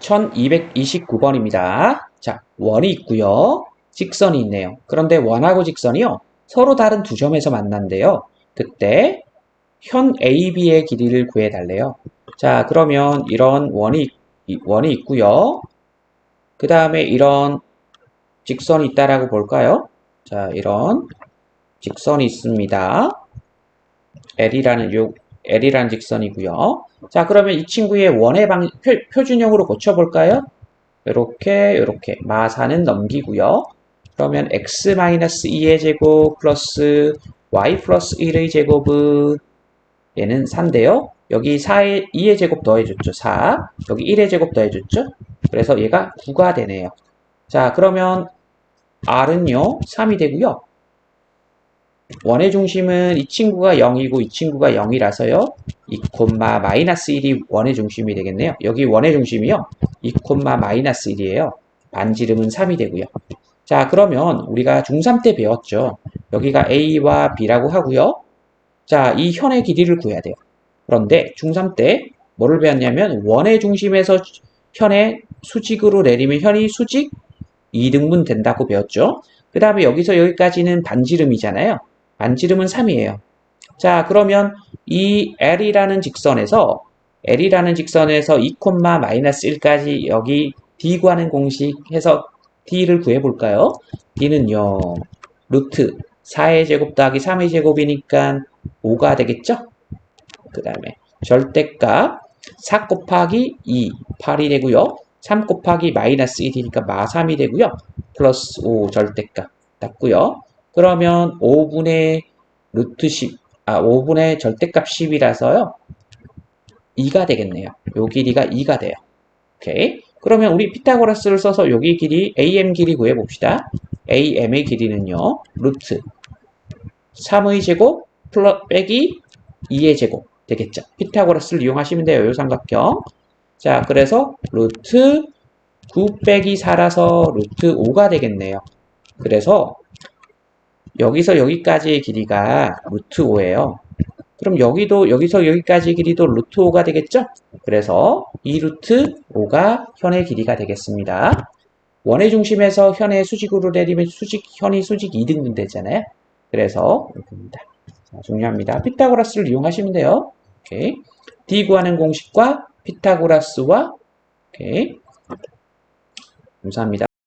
1229번입니다. 자, 원이 있고요. 직선이 있네요. 그런데 원하고 직선이요. 서로 다른 두 점에서 만난대요. 그때 현 AB의 길이를 구해달래요. 자, 그러면 이런 원이, 이- 원이 있고요. 그 다음에 이런 직선이 있다라고 볼까요? 자, 이런 직선이 있습니다. L이라는 요 L이라는 직선이고요. 자, 그러면 이 친구의 원의 방 표, 준형으로 고쳐볼까요? 이렇게 이렇게 마사는 넘기고요. 그러면 x-2의 제곱 플러스 y 플러스 1의 제곱은 얘는 4인데요. 여기 4의 2의 제곱 더해줬죠. 4. 여기 1의 제곱 더해줬죠. 그래서 얘가 9가 되네요. 자, 그러면 r은요. 3이 되고요. 원의 중심은 이 친구가 0이고 이 친구가 0이라서요. 2, 마이너스 1이 원의 중심이 되겠네요. 여기 원의 중심이요. 2, 마이너스 1이에요. 반지름은 3이 되고요. 자, 그러면 우리가 중3 때 배웠죠. 여기가 A와 B라고 하고요. 자, 이 현의 길이를 구해야 돼요. 그런데 중3 때 뭐를 배웠냐면 원의 중심에서 현의 수직으로 내리면 현이 수직 2등분 된다고 배웠죠. 그 다음에 여기서 여기까지는 반지름이잖아요. 반지름은 3이에요. 자, 그러면 이 L이라는 직선에서 L이라는 직선에서 2, 마이너스 1까지 여기 D 구하는 공식 해서 D를 구해볼까요? D는요, 루트 4의 제곱 더하기 3의 제곱이니까 5가 되겠죠? 그 다음에 절대값 4 곱하기 2, 8이 되고요. 3 곱하기 마이너스 1이니까 마 3이 되고요. 플러스 5 절대값 땄고요. 그러면 5분의 루트 10, 아 5분의 절대값 10이라서요. 2가 되겠네요. 요 길이가 2가 돼요. 오케이. 그러면 우리 피타고라스를 써서 여기 길이 AM 길이 구해봅시다. AM의 길이는요. 루트 3의 제곱 플러 빼기 2의 제곱 되겠죠. 피타고라스를 이용하시면 돼요. 요 삼각형. 자, 그래서 루트 9 빼기 4라서 루트 5가 되겠네요. 그래서 여기서 여기까지의 길이가 루트 5예요. 그럼 여기도 여기서 여기까지 길이도 루트 5가 되겠죠? 그래서 이 루트 5가 현의 길이가 되겠습니다. 원의 중심에서 현의 수직으로 내리면 수직 현이 수직 2등분 되잖아요. 그래서 이렇게입니다. 자, 중요합니다. 피타고라스를 이용하시면 돼요. 오케이. D 구하는 공식과 피타고라스와 오케이. 감사합니다.